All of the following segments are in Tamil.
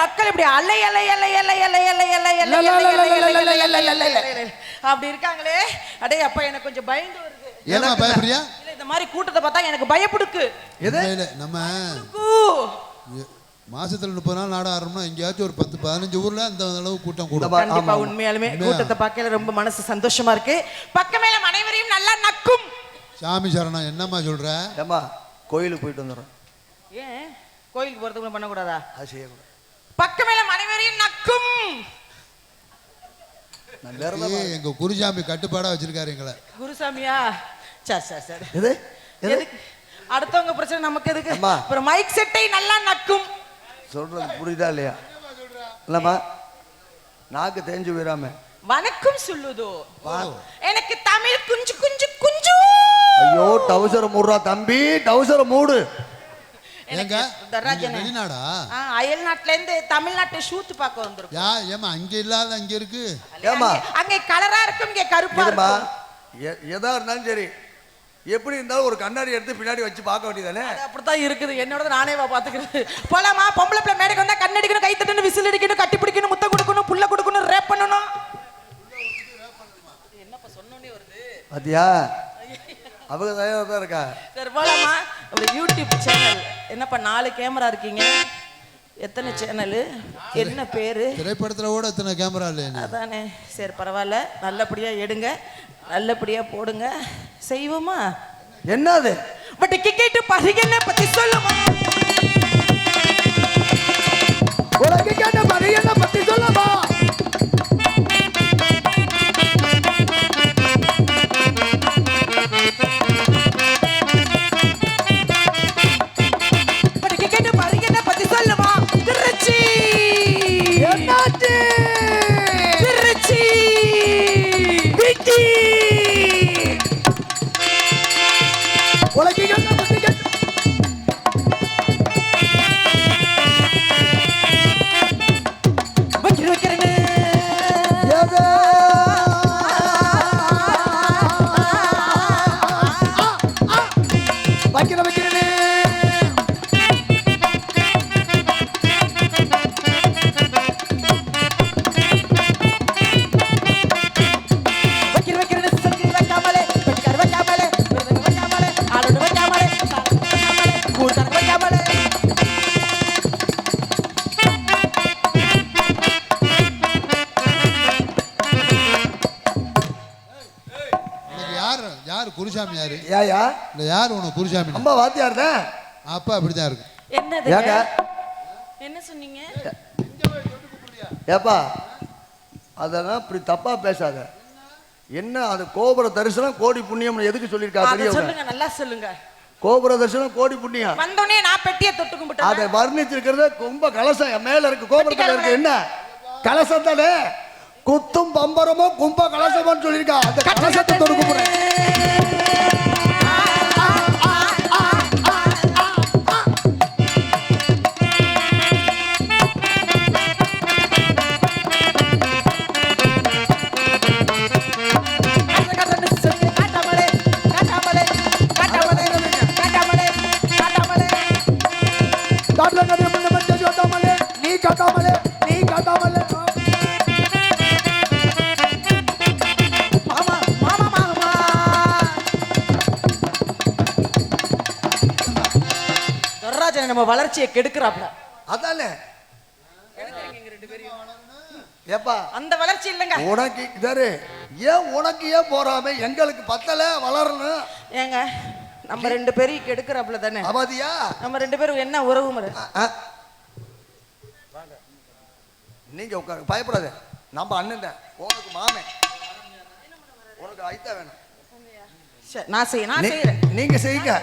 மக்கள் இப்படி அலை அலை அலை அலை அலை அலை அலை அலை. அப்படி இருக்காங்களே? அடே அப்பா எனக்கு கொஞ்சம் பயந்து வருது. ஏமா பயப்படுறியா? இல்ல இந்த மாதிரி கூட்டத்தை பார்த்தா எனக்கு பயப்படுக்கு. எது? நம்ம மாசத்துல முப்பது நாள் நாட ஆடுறோம்னா எங்கேயாச்சும் ஒரு பத்து பதினஞ்சு ஊர்ல அந்த அளவு கூட்டம் கூடும். கண்டிப்பா. உண்மையாலுமே உண்மையா? கூட்டத்தை பார்க்கல ரொம்ப மனசு சந்தோஷமா இருக்கு. பக்கமேல அனைவரையும் நல்லா நக்கும். சாமி சரணம் என்னம்மா சொல்ற? ஏம்மா கோயிலுக்கு போயிட்டு வந்துடுறோம். ஏன்? கோயிலுக்கு போறதுக்கு பண்ணக்கூடாதா? அது செய்யக்கூடாது. பக்கமேல அனைவரையும் நக்கும். எங்க குருசாமி கட்டுப்பாடா வச்சிருக்காரு எங்களை. குருசாமியா? சரி சரி சரி எது? அடுத்தவங்க பிரச்சனை நமக்கு எதுக்கு. அப்புறம் மைக் செட்டை நல்லா நக்கும். சொல்றது புரியுதா இல்லையா? இல்லம்மா. நாக்கு தேஞ்சு போயிடாம வணக்கம் சொல்லுதோ. எனக்கு தமிழ் குஞ்சு குஞ்சு குஞ்சு. ஐயோ டவுசரை மூடுறா தம்பி. டவுசரை மூடு. ஏங்க வெளிநாடா? அயல் நாட்டுல இருந்து தமிழ்நாட்டை ஷூட் பார்க்க வந்திருக்கோம். யா ஏமா அங்க இல்லாத அங்க இருக்கு? ஏம்மா? அங்கே- கலரா இருக்கும் இங்க கருப்பா இருக்கும். எதா இருந்தாலும் சரி எப்படி இருந்தாலும் ஒரு கண்ணாடி எடுத்து பின்னாடி வச்சு பார்க்க வேண்டியதானே? அது அப்படித்தான் இருக்குது. என்னோட நானே வா பாத்துக்கிறது போலாமா? பொம்பளை பிள்ளை மேடைக்கு வந்தா கண்ணடிக்கணும் கை தட்டணும் விசில் அடிக்கணும் கட்டி பிடிக்கணும் முத்தம் கொடுக்கணும் புல்ல கொடுக்கணும் ரேப் பண்ணணும். என்னப்பா சொன்னோனே வருது பாத்தியா? அவங்க தயாரா தான் இருக்கா சரி போலாமா? ஒரு யூடியூப் சேனல் என்னப்பா நாலு கேமரா இருக்கீங்க? எத்தனை சேனலு என்ன பேரு? திரைப்படத்துல கூட இத்தனை கேமரா இல்லையா அதானே. சரி பரவாயில்ல. நல்லபடியா எடுங்க. நல்லபடியா போடுங்க. செய்வோமா? என்னது? பட் கிக்கெட்டு பரிகனை பத்தி சொல்லுமா? உனக்கு கேட்ட மரியனை பத்தி யாரு குருசாமி யாரு ஏயா இல்ல யாரு உனக்கு குருசாமி அம்மா வாத்தியார் தான். அப்பா அப்படிதான் இருக்கு. என்னது? ஏங்க என்ன சொன்னீங்க? ஏப்பா அதெல்லாம் இப்படி தப்பா பேசாத. என்ன அது கோபுர தரிசனம் கோடி புண்ணியம் எதுக்கு சொல்லியிருக்கா சொல்லுங்க நல்லா சொல்லுங்க. கோபுர தரிசனம் கோடி புண்ணியம். வந்தோடனே நான் பெட்டியை தொட்டு கும்பிட்டேன்? அதை வர்ணிச்சிருக்கிறது கும்ப கலசம். மேல இருக்கு கோபுரத்துல இருக்கு. என்ன? கலசம் தானே? குத்தும் பம்பரமோ கும்ப கலசமோன்னு சொல்லியிருக்கா. அந்த கலசத்தை தொடுக்க போறேன் நம்ம வளர்ச்சியை கெடுக்கிறாப்ல அதானே? ஏப்பா அந்த வளர்ச்சி இல்லைங்க. உனக்கு இதாரு ஏன் உனக்கு ஏன் போறாம எங்களுக்கு பத்தல வளரணும்? ஏங்க நம்ம ரெண்டு பேரையும் கெடுக்கிறாப்ல தானே? அவதியா? நம்ம ரெண்டு பேரும் என்ன உறவு முறை? நீங்க உட்காரு பயப்படாத. நம்ம அண்ணன் தான். உனக்கு மாமன் உனக்கு ஐத்தா வேணும். சரி, நான் செய்ய நான் செய்யறேன். நீங்க செய்யுங்க.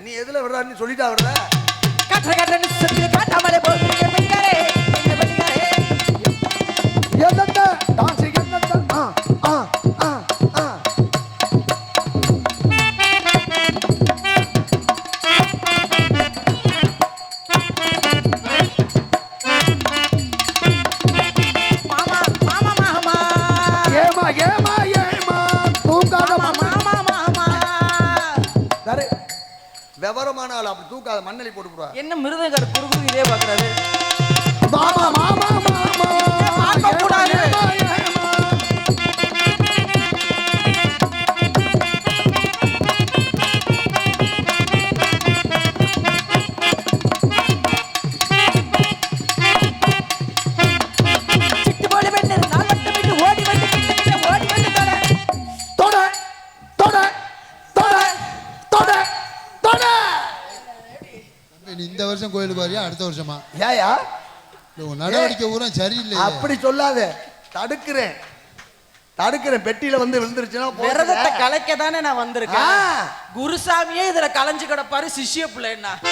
நீ எதுல விடுறான்னு சொல்லிட்டா அவர்ல? கட்ட கட்ட இதே பாக்குறாரு மாமா மாமா. வருஷம் கோயிலுக்கு வரியா அடுத்த வருஷமா? ஏயா? நடவடிக்கை பூரா சரியில்லையே. அப்படி சொல்லாத. தடுக்கிறேன். தடுக்கிறேன். பெட்டியில வந்து விழுந்துருச்சுன்னா விரதத்தை. கலைக்க தானே நான் வந்திருக்கேன். குருசாமியே இதுல கலைஞ்சு கிடப்பாரு சிஷ்ய பிள்ளைன்னா.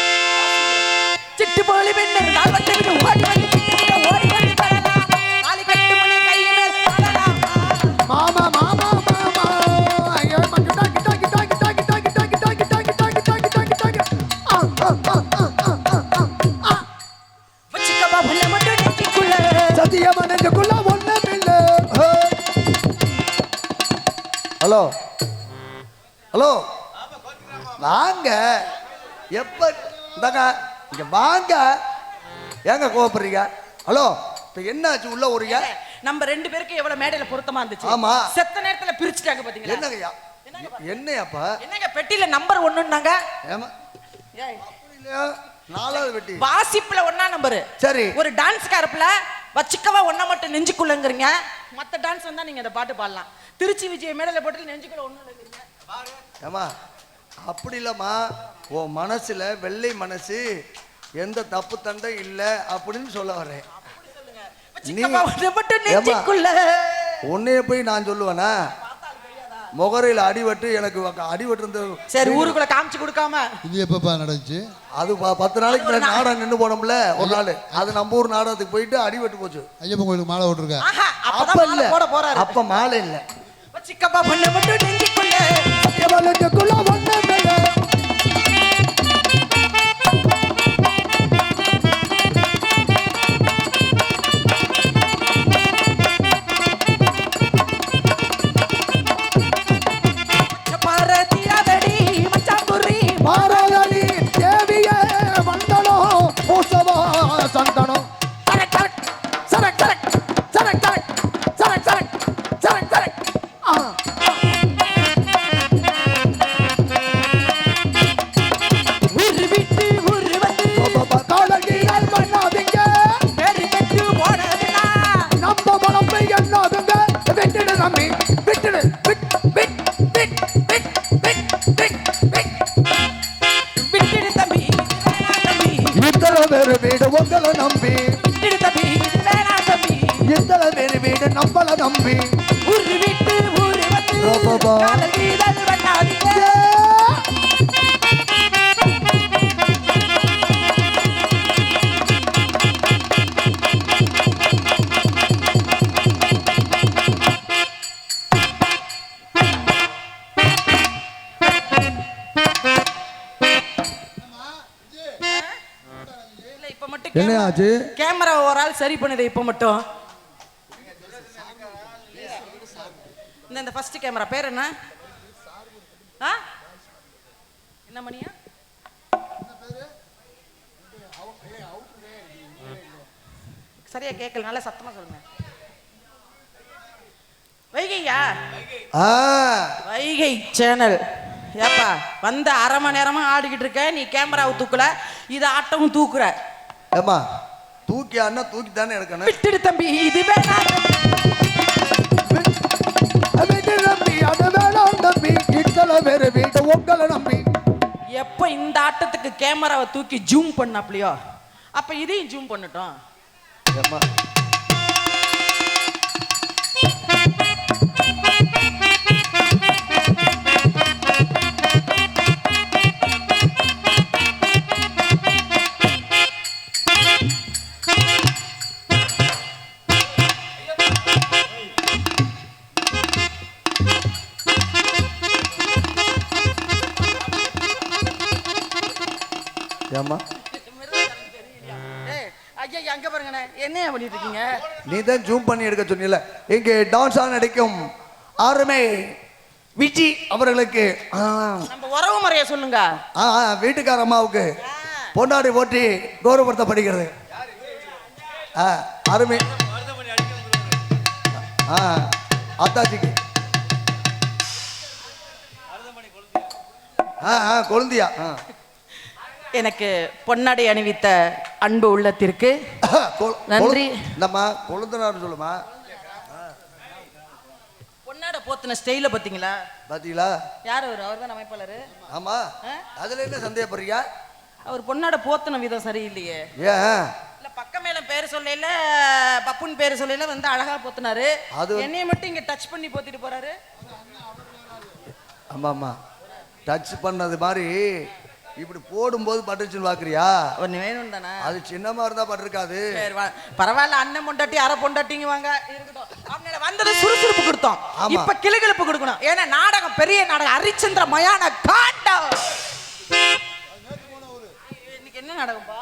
சிட்டு போலி பெண்ணு ஹலோ. ஹலோ. வாங்க. எப்ப இந்தாங்க. இங்க வாங்க. ஏங்க கோவப்படுறீங்க? ஹலோ. இப்ப என்னாச்சு? உள்ள ஒருங்க நம்ம ரெண்டு பேருக்கு எவ்வளவு மேடையில பொருத்தமா இருந்துச்சு? ஆமா. செத்த நேரத்துல பிரிச்சுட்டாங்க பாத்தீங்களா? என்னங்கய்யா? என்னையாப்பா? என்னங்க பெட்டியில நம்பர் ஒண்ணுன்னாங்க? ஏமா? நாலாவது வெட்டி வாசிப்புல ஒண்ணா நம்பரு சரி. ஒரு டான்ஸ் காரப்புல வச்சுக்கவா ஒண்ணா மட்டும் நெஞ்சுக்குள்ளங்கிறீங்க? மத்த டான்ஸ் வந்தா நீங்க இந்த பாட்டு பாடலாம். திருச்சி விஜய் மேடல போட்டு நெஞ்சுக்குள்ள இல்லைங்கிறீங்க ஏமா அப்படி இல்லம்மா. உன் மனசுல வெள்ளை மனசு எந்த தப்பு தண்டை இல்ல அப்படின்னு சொல்ல வரேன் நெஞ்சுக்குள்ள. உன்னைய போய் நான் சொல்லுவேனா? முகரையில் அடிபட்டு எனக்கு அடிபட்டு சரி ஊருக்குள்ள காமிச்சு கொடுக்காம. இது எப்பப்பா நடந்துச்சு? அது பத்து நாளைக்கு முன்னாடி நாடகம் நின்று போனோம்ல ஒரு நாள். அது நம்ம ஊர் நாடகத்துக்கு போயிட்டு அடிபட்டு போச்சு. ஐயப்பன் கோயிலுக்கு மாலை விட்டுருக்கா அப்ப இல்ல. போட போறாரு. அப்ப மாலை இல்ல. வச்சுக்கப்பா ஒண்ணா மட்டும் நெஞ்சுக்குள்ள. பேரு வீடு உங்களை நம்பி. தம்பி வேணாம் தம்பி இத்தனை பேரு வீடு நம்மள நம்பி. ஊரு விட்டு ஊரு வந்து. காதல் கீதல் பண்ணாதீங்க இப்ப மட்டும் என்ன கேமரா- ஆச்சு? கேமரா ஒரு ஆள் சரி பண்ணுது இப்ப மட்டும். இந்த இந்த ஃபர்ஸ்ட் கேமரா. பேர் என்ன? ஆ? என்ன மணியா? சரியா கேட்கல நல்லா சத்தமா சொல்லுங்க. வைகையா? ஆ. வைகை சேனல். ஏப்பா வந்த அரை மணி நேரமா ஆடிக்கிட்டு இருக்க நீ கேமராவை தூக்கல இது ஆட்டமும் தூக்குற. ஏமா தூக்கி அண்ணா தூக்கி தானே எடுக்கணும். விட்டுடு தம்பி இது வேணாம். விட்டு நம்பி அது வேணாம் நம்பி இத்தனை பேரு வீடு உங்களை நம்பி. எப்ப இந்த ஆட்டத்துக்கு கேமராவை தூக்கி ஜூம் பண்ணாப்லையோ? அப்ப இதையும் ஜூம் பண்ணட்டும். ஏம்மா நீ தான் ஜூம் பண்ணி எடுக்க சொன்னில இங்கே டான்ஸா நடிக்கும் அருமை விஜி அவர்களுக்கு. நம்ம உறவு முறைய சொல்லுங்க. ஆ, வீட்டுக்கார அம்மாவுக்கு. பொண்டாடி போற்றி கௌரவப்படுத்தப்படுகிறது. ஆ, அருமை. ஆ அத்தாச்சிக்கு. ஆ ஆ கொழுந்தியா. எனக்கு பொன்னாடை அணிவித்த அன்பு உள்ளத்திற்கு நன்றி. இந்தம்மா கொழுந்தனார் சொல்லுமா பொன்னாடை போத்துன ஸ்டைல பாத்தீங்களா? பாத்தீங்களா? யார் அவர்? அவர் தான் அமைப்பாளர்? ஆமா. அதுல என்ன சந்தேகப்படுறியா அவர் பொன்னாடை போத்துன விதம் சரியில்லையே. ஏன்? இல்ல பக்க மேல பேர் சொல்லல பப்புன் பேர் சொல்லல வந்து அழகா போத்துனாரு. அது- என்னைய மட்டும் இங்க டச் பண்ணி போத்திட்டு போறாரு? ஆமா ஆமா டச் பண்ணது மாதிரி இப்படி போடும்போது பட்டுச்சுன்னு பாக்குறியா? ஒன்னு வேணும் தானே? அது சின்னமா இருந்தா பட்டிருக்காது. பரவாயில்ல அண்ணன் பொண்டாட்டி அரை பொண்டாட்டிங்க வாங்க இருக்கட்டும் அப்படின்னால வந்தது சுறுசுறுப்பு கொடுத்தோம். இப்ப கிளுகிளுப்பு கொடுக்கணும். ஏன்னா நாடகம் பெரிய நாடகம் ஹரிச்சந்திர மயான காண்டம் இன்னைக்கு என்ன நாடகம்ப்பா?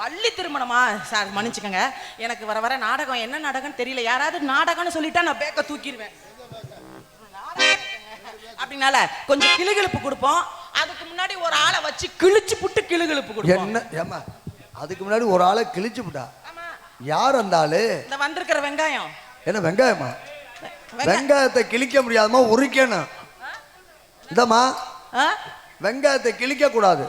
வள்ளி திருமணமா? சார் மன்னிச்சுக்கோங்க. எனக்கு வர வர நாடகம் என்ன நாடகம் தெரியல. யாராவது நாடகம்னு சொல்லிட்டா நான் பேக்க தூக்கிடுவேன். நாடகம் அப்படினால கொஞ்சம் கிளுகிளுப்பு கொடுப்போம். முன்னாடி ஒரு ஆளை வச்சு கிழிச்சு புட்டு கிளுகிளுப்பு கொடுப்போம். என்ன ஏமா அதுக்கு முன்னாடி ஒரு ஆளை கிழிச்சு ஆமா. யார் அந்த ஆளு? இந்த வந்திருக்கிற வெங்காயம். என்ன வெங்காயமா? வெங்காயத்தை கிழிக்க முடியாதமா உரிக்கணும். இந்தம்மா? வெங்காயத்தை கிழிக்க கூடாது.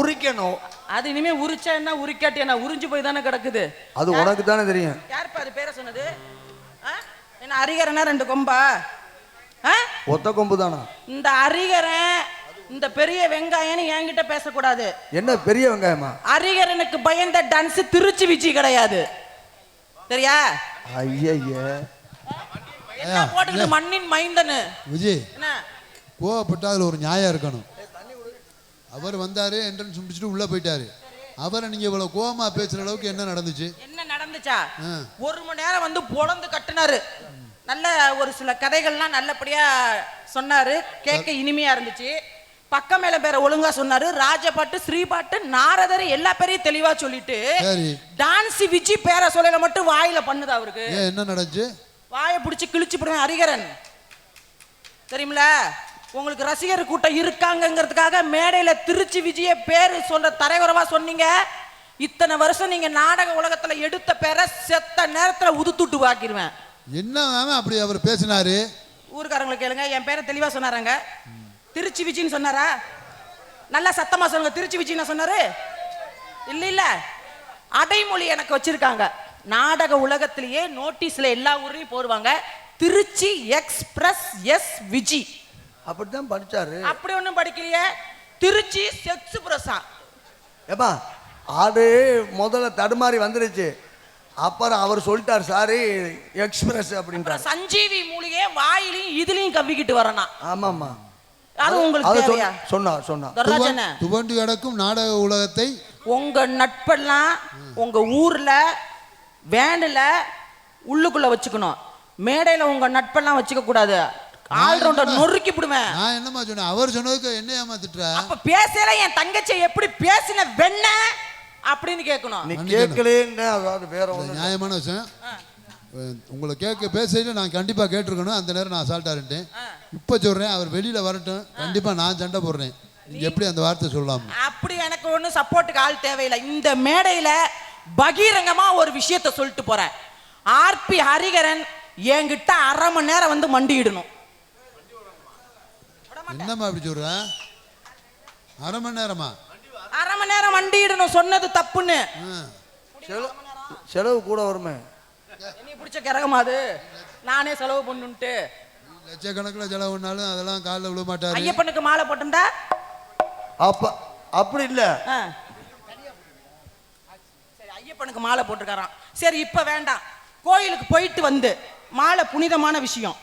உரிக்கணும். அது இனிமே உரிச்சா என்ன உரிக்காட்டி என்ன உறிஞ்சு போய் தானே கிடக்குது? அது உனக்கு தானே தெரியும். யாருப்பா அது பேரை சொன்னது? என்ன அரிகரனா ரெண்டு கொம்பா? ஒத்த கொம்பு தானா இந்த அரிகரன் இந்த பெரிய வெங்காயம்னு என்கிட்ட பேசக்கூடாது. என்ன பெரிய வெங்காயமா? அரிகரனுக்கு பயந்த டான்ஸ் திருச்சி விச்சி கிடையாது. சரியா? ஐயய்ய என்ன போட்டுக்கிட்டு மண்ணின் மைந்தனு? விஜய் என்ன? கோவப்பட்டா அதில் ஒரு நியாயம் இருக்கணும். அவர் வந்தாரு என்ட்ரன்ஸ் முடிச்சுட்டு உள்ளே போயிட்டாரு. அவரை நீங்கள் இவ்வளோ கோவமா பேசுகிற அளவுக்கு என்ன நடந்துச்சு? என்ன நடந்துச்சா. ஒரு மணி நேரம் வந்து பொழந்து கட்டுனாரு. நல்ல ஒரு சில கதைகள்லாம் நல்லபடியா சொன்னாரு. கேட்க இனிமையா இருந்துச்சு. பக்கம் மேல பேரை ஒழுங்கா சொன்னாரு. ராஜபாட்டு ஸ்ரீபாட்டு நாரதர் எல்லா பேரையும் தெளிவா சொல்லிட்டு டான்ஸ் விஜி பேரை சொல்லல மட்டும் வாயில பண்ணுது அவருக்கு. என்ன நடந்துச்சு? வாயை பிடிச்சி கிழிச்சு போடுவேன் ஹரிகரன். தெரியுமில உங்களுக்கு ரசிகர் கூட்டம் இருக்காங்கங்கிறதுக்காக மேடையில திருச்சி விஜய பேரு சொல்ற தரைகுறவா சொன்னீங்க. இத்தனை வருஷம் நீங்க நாடக உலகத்துல எடுத்த பேரை செத்த நேரத்துல உதுத்துட்டு வாக்கிடுவேன் என்ன அப்படி அவர் பேசினாரு? ஊர்க்காரங்களை கேளுங்க என் பேரை தெளிவா சொன்னாராங்க. திருச்சி விஜின்னு சொன்னாரா? நல்லா சத்தமா சொல்லுங்க திருச்சி விஜின்னு சொன்னாரு? இல்ல இல்ல. அடைமொழி எனக்கு வச்சிருக்காங்க. நாடக உலகத்திலேயே நோட்டீஸ்ல எல்லா ஊர்லயும் போடுவாங்க. திருச்சி எக்ஸ்பிரஸ் எஸ் விஜி. அப்படித்தான் படிச்சாரு. அப்படி ஒண்ணும் படிக்கலையே. திருச்சி செக்ஸ் பிரசா ஏப்பா ஆடு முதல்ல தடுமாறி வந்துருச்சு. அப்புறம் அவர் சொல்லிட்டார் சாரி எக்ஸ்பிரஸ் அப்படின்ட்டார் சஞ்சீவி மூலிகையே வாயிலையும் இதுலயும் கவ்விக்கிட்டு வரணும் ஆமாம்மா. அது உங்களுக்கு தேவையா? துவண்டு கிடக்கும் நாடக உலகத்தை உங்க நட்பெல்லாம் உங்க ஊர்ல வேன்ல உள்ளுக்குள்ள வச்சுக்கணும். மேடையில உங்க நட்பெல்லாம் வச்சுக்க கூடாது. ஆல்ரவுண்டர் நொறுக்கி விடுவேன் நான் என்னம்மா சொன்னேன்? அவர் சொன்னதுக்கு என்ன ஏமாத்திட்டா? அப்ப பேசல என் தங்கச்சி எப்படி பேசின வெண்ண? அப்படின்னு கேட்கணும். நீ கேட்கலேன்னு அதாவது வேற நியாயமான விஷயம். உங்களை கேட்க பேசையில் நான் கண்டிப்பாக கேட்டிருக்கணும். அந்த நேரம் நான் அசால்ட்டாக இருந்தேன் இப்போ சொல்கிறேன் அவர் வெளியில் வரட்டும். கண்டிப்பாக நான் சண்டை போடுறேன். நீங்கள் எப்படி அந்த வார்த்தை சொல்லலாம்? அப்படி எனக்கு ஒன்றும் சப்போர்ட்டுக்கு ஆள் தேவையில்லை. இந்த மேடையில பகிரங்கமா ஒரு விஷயத்த சொல்லிட்டு போறேன். ஆர்பி ஹரிகரன் என்கிட்ட அரை மணி நேரம் வந்து மண்டியிடணும். என்னம்மா அப்படி சொல்ற? அரை மணி நேரமா? அரை மணி நேரம் மண்டியிடணும். சொன்னது தப்புன்னு. ஆ. செலவு செலவு கூட வருமே. நீ பிடிச்ச கிரகமா அது. நானே செலவு பண்ணுன்ட்டு. லட்சக்கணக்கில் செலவுனாலும் அதெல்லாம் காலில் விழ மாட்டாரு ஐயப்பனுக்கு மாலை போட்டுண்டா அப்ப அப்படி இல்லை. ஆ. சரி ஐயப்பனுக்கு மாலை போட்டிருக்காராம். சரி இப்ப வேண்டாம். கோயிலுக்கு போயிட்டு வந்து மாலை புனிதமான விஷயம்.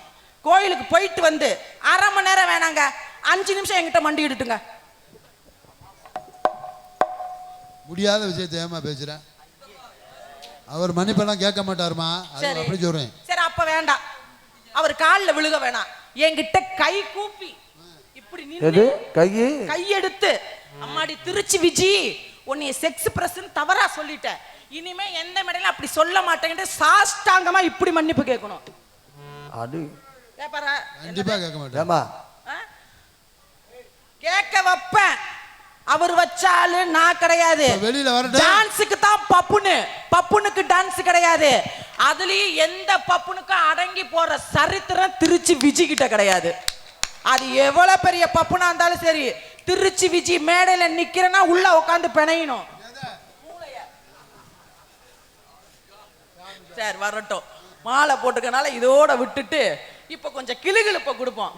கோயிலுக்கு போயிட்டு வந்து அரை மணி நேரம் வேணாங்க. அஞ்சு நிமிஷம் என்கிட்ட மண்டி இடுட்டுங்க முடியாத விஷயத்தை ஏமா பேசுகிறேன் அவர் மன்னிப்பெல்லாம் கேட்க மாட்டாருமா அது. அப்படி சொல்கிறேன் சரி அப்ப வேண்டாம். அவர் காலில் விழுக வேணாம். என்கிட்ட கை கூப்பி. இப்படி நின்று கையி? கையெடுத்து. அம்மாடி திருச்சி விஜி உன்னைய செக்ஸ் பிரஸ்ன்னு தவறா சொல்லிட்டேன். இனிமே எந்த மேடையில அப்படி சொல்ல மாட்டேங்கிட்டு சாஷ்டாங்கமா இப்படி மன்னிப்பு கேட்கணும். அது கண்டிப்பா கேட்க மாட்டேன்? கேட்க வைப்பேன். அவர் வச்சாலு நான் கிடையாது. வெளியில வரட்டும். டான்ஸுக்கு தான் பப்புனு பப்புனுக்கு டான்ஸ் கிடையாது. அதுலயும் எந்த பப்புனுக்கும் அடங்கி போற சரித்திரம் திருச்சி விஜி கிட்ட கிடையாது. அது எவ்வளவு பெரிய பப்புனா இருந்தாலும் சரி திருச்சி விஜி மேடையில நிக்கிறேன்னா உள்ள உட்காந்து பிணையணும். சரி வரட்டும். மாலை போட்டுக்கனால இதோட விட்டுட்டு இப்ப கொஞ்சம் கிளுகிழுப்ப கொடுப்போம்.